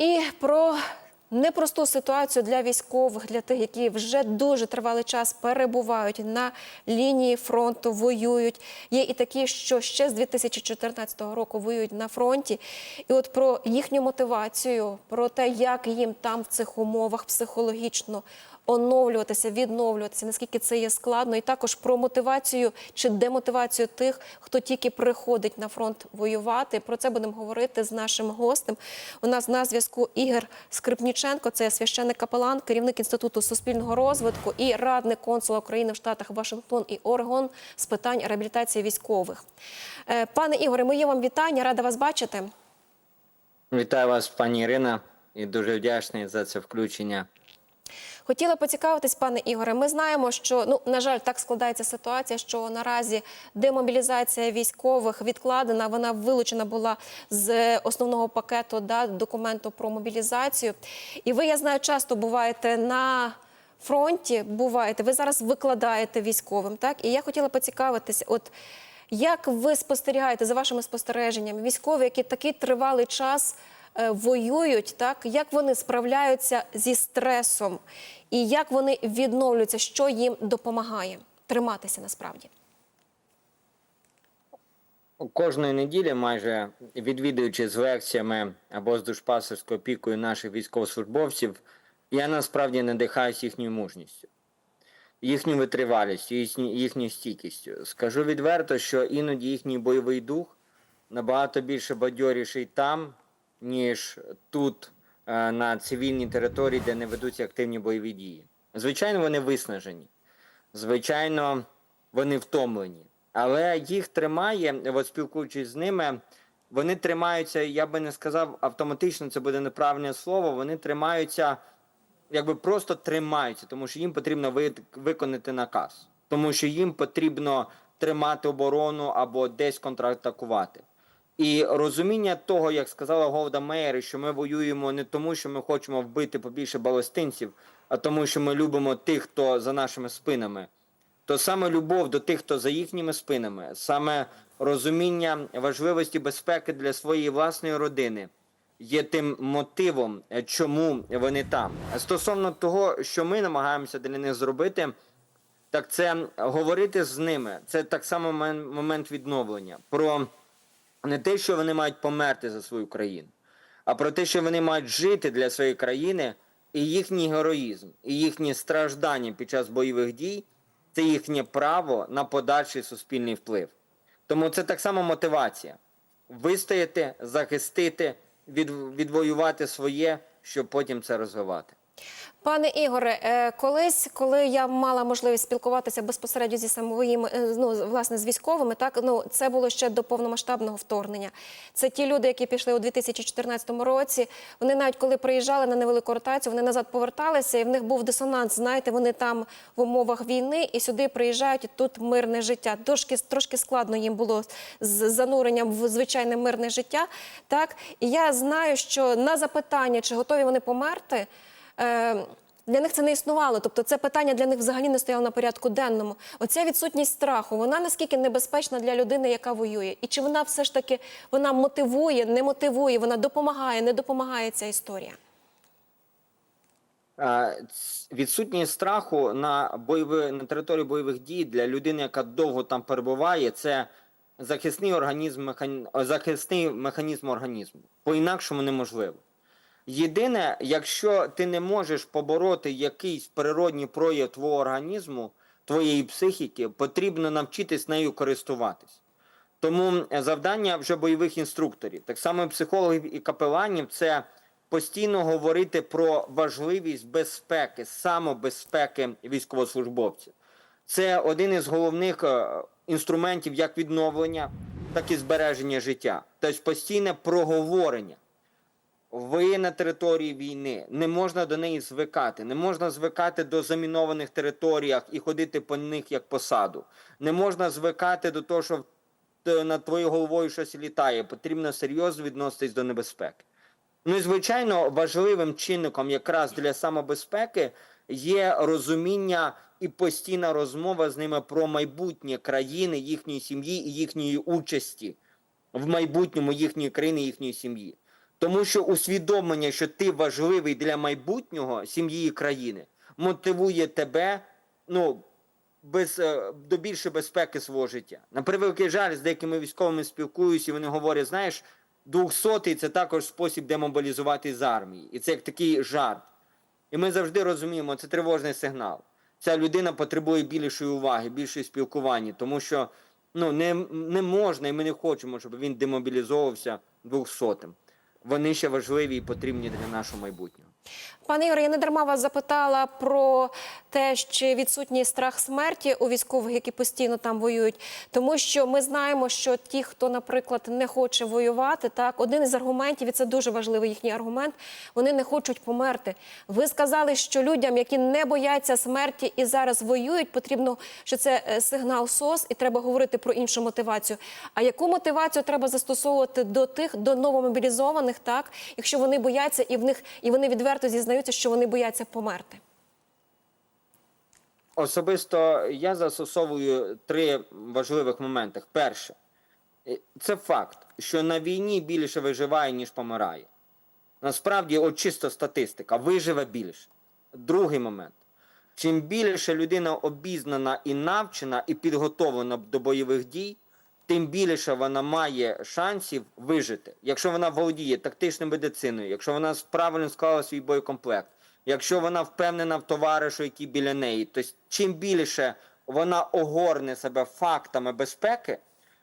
І про непросту ситуацію для військових, для тих, які вже дуже тривалий час перебувають на лінії фронту, воюють. Є і такі, що ще з 2014 року воюють на фронті. І от про їхню мотивацію, про те, як їм там в цих умовах психологічно оновлюватися, відновлюватися, наскільки це є складно, і також про мотивацію чи демотивацію тих, хто тільки приходить на фронт воювати. Про це будемо говорити з нашим гостем. У нас на зв'язку Ігор Скрипніченко, це священник капелан, керівник інституту суспільного розвитку і радник консула України в Штатах Вашингтон і Орегон з питань реабілітації військових. Е, Пане Ігоре, моє вам вітання, рада вас бачити. Вітаю вас, пані Ірина, і дуже вдячний за це включення. Хотіла поцікавитись, пане Ігоре. Ми знаємо, що ну на жаль, так складається ситуація, що наразі демобілізація військових відкладена. Вона вилучена була з основного пакету да, документу про мобілізацію. І ви, я знаю, часто буваєте на фронті. Буваєте, ви зараз викладаєте військовим. Так, і я хотіла поцікавитись, от. Як ви спостерігаєте за вашими спостереженнями військові, які такий тривалий час е, воюють, так як вони справляються зі стресом, і як вони відновлюються, що їм допомагає триматися насправді? Кожної неділі, майже відвідуючи з лекціями або з душпасерською опікою наших військовослужбовців, я насправді надихаюсь їхньою мужністю, їхньою витривалістю, їхньою стійкістю. Скажу відверто, що іноді їхній бойовий дух набагато більше бадьоріший там, ніж тут, е, на цивільній території, де не ведуться активні бойові дії. Звичайно, вони виснажені. Звичайно, вони втомлені. Але їх тримає, от спілкуючись з ними, вони тримаються, я би не сказав автоматично, це буде неправильне слово. Вони тримаються, якби просто тримаються, тому що їм потрібно ви- виконати наказ, тому що їм потрібно тримати оборону або десь контратакувати. І розуміння того, як сказала Голда Меєр, що ми воюємо не тому, що ми хочемо вбити побільше балестинців, а тому, що ми любимо тих, хто за нашими спинами то саме любов до тих, хто за їхніми спинами, саме розуміння важливості безпеки для своєї власної родини є тим мотивом, чому вони там. Стосовно того, що ми намагаємося для них зробити, так це говорити з ними. Це так само момент відновлення про не те, що вони мають померти за свою країну, а про те, що вони мають жити для своєї країни, і їхній героїзм, і їхні страждання під час бойових дій це їхнє право на подальший суспільний вплив. Тому це так само мотивація вистояти, захистити, від, відвоювати своє, щоб потім це розвивати. Пане Ігоре, е, колись, коли я мала можливість спілкуватися безпосередньо зі самоїми, е, ну власне з військовими, так ну це було ще до повномасштабного вторгнення. Це ті люди, які пішли у 2014 році. Вони навіть коли приїжджали на невелику ротацію, вони назад поверталися, і в них був дисонанс. Знаєте, вони там в умовах війни і сюди приїжджають, і тут мирне життя. Трошки трошки складно їм було з зануренням в звичайне мирне життя. Так і я знаю, що на запитання, чи готові вони померти. Е, Для них це не існувало, тобто це питання для них взагалі не стояло на порядку денному. Оця відсутність страху, вона наскільки небезпечна для людини, яка воює, і чи вона все ж таки вона мотивує, не мотивує, вона допомагає, не допомагає ця історія. Відсутність страху на бойові, на території бойових дій для людини, яка довго там перебуває, це захисний організм, захисний механізм організму. По-інакшому неможливо. Єдине, якщо ти не можеш побороти якийсь природній прояв твого організму, твоєї психіки, потрібно навчитись нею користуватись. Тому е, завдання вже бойових інструкторів, так само психологів і капеланів, це постійно говорити про важливість безпеки, самобезпеки військовослужбовців. Це один із головних е, інструментів як відновлення, так і збереження життя. Тобто постійне проговорення. Ви на території війни, не можна до неї звикати, не можна звикати до замінованих територіях і ходити по них як по саду. Не можна звикати до того, що над твоєю головою щось літає. Потрібно серйозно відноситись до небезпеки. Ну і звичайно, важливим чинником якраз для самобезпеки є розуміння і постійна розмова з ними про майбутнє країни, їхньої сім'ї і їхньої участі в майбутньому їхньої країни, їхньої сім'ї. Тому що усвідомлення, що ти важливий для майбутнього сім'ї і країни, мотивує тебе ну, без, е, до більшої безпеки свого життя. На превеликий жаль, з деякими військовими спілкуюся, і вони говорять, знаєш, 200 це також спосіб демобілізувати з армії. І це як такий жарт. І ми завжди розуміємо, це тривожний сигнал. Ця людина потребує більшої уваги, більшої спілкування, тому що ну, не, не можна, і ми не хочемо, щоб він демобілізовувався 200-м. Вони ще важливі і потрібні для нашого майбутнього. Пане Ігоре, я не дарма вас запитала про те, чи відсутній страх смерті у військових, які постійно там воюють, тому що ми знаємо, що ті, хто, наприклад, не хоче воювати, так один із аргументів, і це дуже важливий їхній аргумент, вони не хочуть померти. Ви сказали, що людям, які не бояться смерті і зараз воюють, потрібно, що це е, сигнал СОС, і треба говорити про іншу мотивацію. А яку мотивацію треба застосовувати до тих, до новомобілізованих, так, якщо вони бояться і в них і вони відверто зізнаються, що вони бояться померти? Особисто я застосовую три важливих моменти. Перше, е, це факт, що на війні більше виживає, ніж помирає. Насправді, от чисто статистика, виживе більше. Другий момент. Чим більше людина обізнана і навчена, і підготовлена до бойових дій, тим більше вона має шансів вижити. Якщо вона володіє тактичною медициною, якщо вона правильно склала свій боєкомплект, якщо вона впевнена в товаришу, який біля неї, то чим більше вона огорне себе фактами безпеки,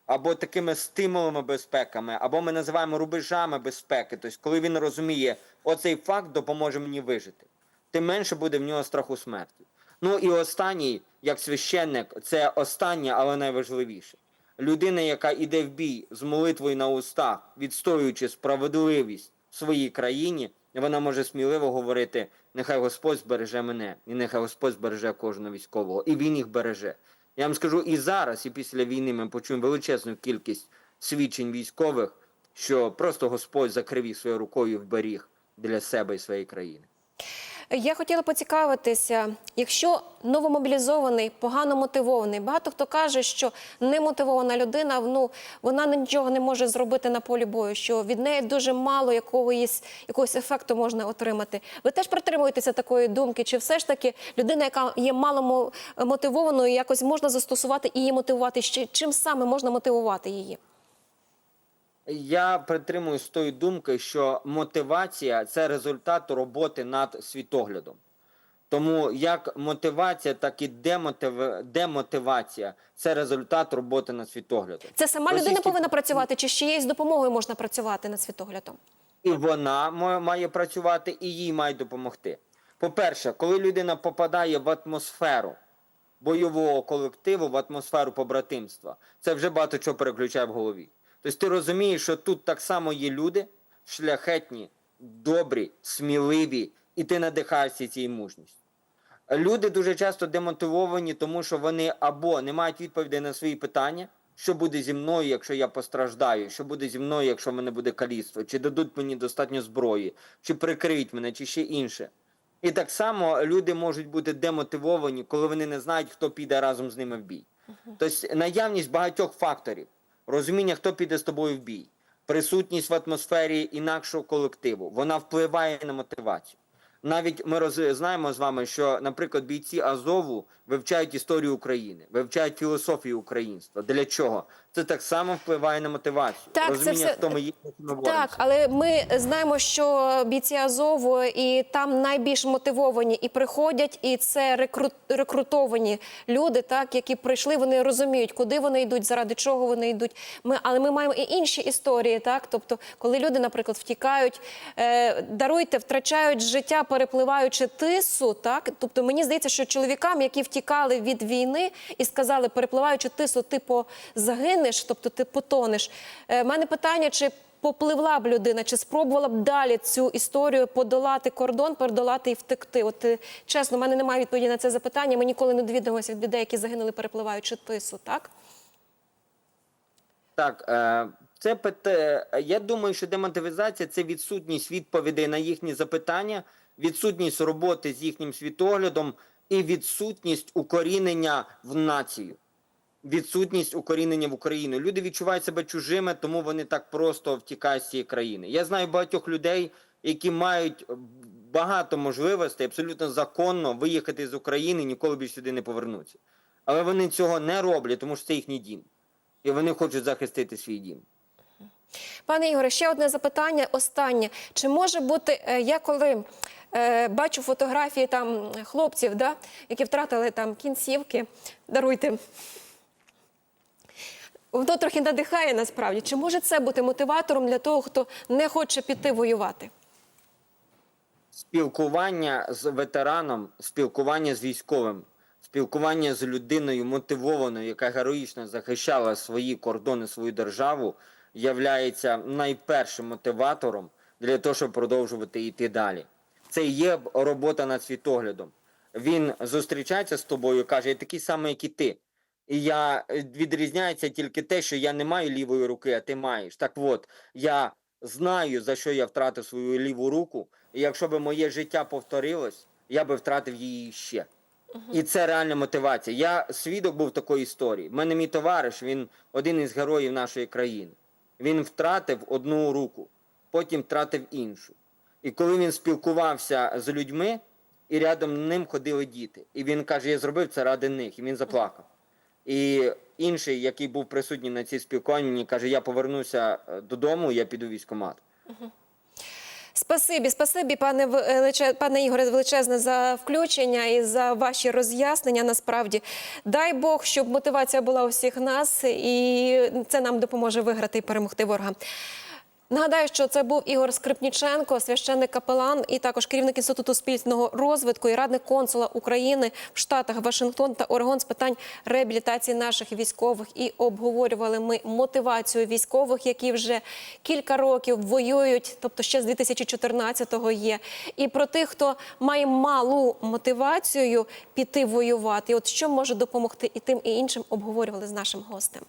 або такими стимулами безпеками, або ми називаємо рубежами безпеки, тобто коли він розуміє, оцей факт допоможе мені вижити, тим менше буде в нього страху смерті. Ну і останній, як священник, це останнє, але найважливіше. Людина, яка йде в бій з молитвою на устах, відстоюючи справедливість в своїй країні, вона може сміливо говорити: нехай Господь збереже мене, і нехай Господь збереже кожного військового, і він їх береже. Я вам скажу, і зараз, і після війни ми почуємо величезну кількість свідчень військових, що просто Господь закрив їх своєю рукою вберіг для себе і своєї країни. Я хотіла поцікавитися, якщо новомобілізований, погано мотивований, багато хто каже, що немотивована людина, ну вона нічого не може зробити на полі бою, що від неї дуже мало якогось, якогось ефекту можна отримати. Ви теж притримуєтеся такої думки? Чи все ж таки людина, яка є мало мотивованою, якось можна застосувати і її мотивувати? Чим саме можна мотивувати її? Я притримуюсь тої думки, що мотивація це результат роботи над світоглядом. Тому як мотивація, так і демотив... демотивація це результат роботи над світоглядом. Це сама людина повинна працювати, чи ще є з допомогою можна працювати над світоглядом? І вона ма- має працювати, і їй мають допомогти. По-перше, коли людина попадає в атмосферу бойового колективу, в атмосферу побратимства, це вже багато чого переключає в голові. Тобто ти розумієш, що тут так само є люди, шляхетні, добрі, сміливі, і ти надихаєшся цією мужністю. Люди дуже часто демотивовані, тому що вони або не мають відповідей на свої питання, що буде зі мною, якщо я постраждаю, що буде зі мною, якщо в мене буде каліцтво, чи дадуть мені достатньо зброї, чи прикриють мене, чи ще інше. І так само люди можуть бути демотивовані, коли вони не знають, хто піде разом з ними в бій. Тобто наявність багатьох факторів, розуміння, хто піде з тобою в бій, присутність в атмосфері інакшого колективу, вона впливає на мотивацію. Навіть ми роз... знаємо з вами, що, наприклад, бійці Азову вивчають історію України, вивчають філософію українства. Для чого? Це так само впливає на мотивацію. Так, це Розуміння, все- хто ми є, ми Так, але ми знаємо, що бійці Азову і там найбільш мотивовані і приходять, і це рекрут, рекрутовані люди, так які прийшли. Вони розуміють, куди вони йдуть, заради чого вони йдуть. Ми, але ми маємо і інші історії, так тобто, коли люди, наприклад, втікають, е, даруйте, втрачають життя, перепливаючи тису. Так, тобто мені здається, що чоловікам, які втікали від війни і сказали, перепливаючи тису, ти загинеш, тобто ти потонеш. Е, мене питання, чи попливла б людина, чи спробувала б далі цю історію подолати кордон, подолати і втекти? От е, чесно, в мене немає відповіді на це запитання. Ми ніколи не довідомося від людей, які загинули, перепливаючи тису. Так Так, е, це пита... я думаю, що демотивізація це відсутність відповідей на їхні запитання, відсутність роботи з їхнім світоглядом і відсутність укорінення в націю. Відсутність укорінення в Україну. Люди відчувають себе чужими, тому вони так просто втікають з цієї країни. Я знаю багатьох людей, які мають багато можливостей абсолютно законно виїхати з України ніколи більше сюди не повернуться. Але вони цього не роблять, тому що це їхній дім. І вони хочуть захистити свій дім. Пане Ігоре, ще одне запитання. Останнє. Чи може бути, е, я коли е, бачу фотографії там хлопців, да, які втратили там кінцівки, даруйте. Воно трохи надихає насправді. Чи може це бути мотиватором для того, хто не хоче піти воювати? спілкування з ветераном, спілкування з військовим, спілкування з людиною мотивованою, яка героїчно захищала свої кордони, свою державу, являється найпершим мотиватором для того, щоб продовжувати йти далі. Це є робота над світоглядом. Він зустрічається з тобою, каже: я такий самий, як і ти. І я е, відрізняється тільки те, що я не маю лівої руки, а ти маєш. Так от, я знаю, за що я втратив свою ліву руку, і якщо б моє життя повторилось, я би втратив її ще. І це реальна мотивація. Я свідок був такої історії. У мене мій товариш, він один із героїв нашої країни. Він втратив одну руку, потім втратив іншу. І коли він спілкувався з людьми, і рядом з ним ходили діти. І він каже: Я зробив це ради них, і він заплакав. І інший, який був присутній на цій спілкуванні, каже: Я повернуся е, додому, я піду військомат. Спасибі, спасибі, пане величе, пане Ігоре, величезне за включення і за ваші роз'яснення. Насправді, дай Бог, щоб мотивація була у всіх нас, і це нам допоможе виграти і перемогти ворога. Нагадаю, що це був Ігор Скрипніченко, священник капелан і також керівник інституту спільного розвитку і радник консула України в Штатах Вашингтон та Орегон з питань реабілітації наших військових. І обговорювали ми мотивацію військових, які вже кілька років воюють, тобто ще з 2014-го є. І про тих, хто має малу мотивацію піти воювати. І от що може допомогти і тим, і іншим обговорювали з нашим гостем.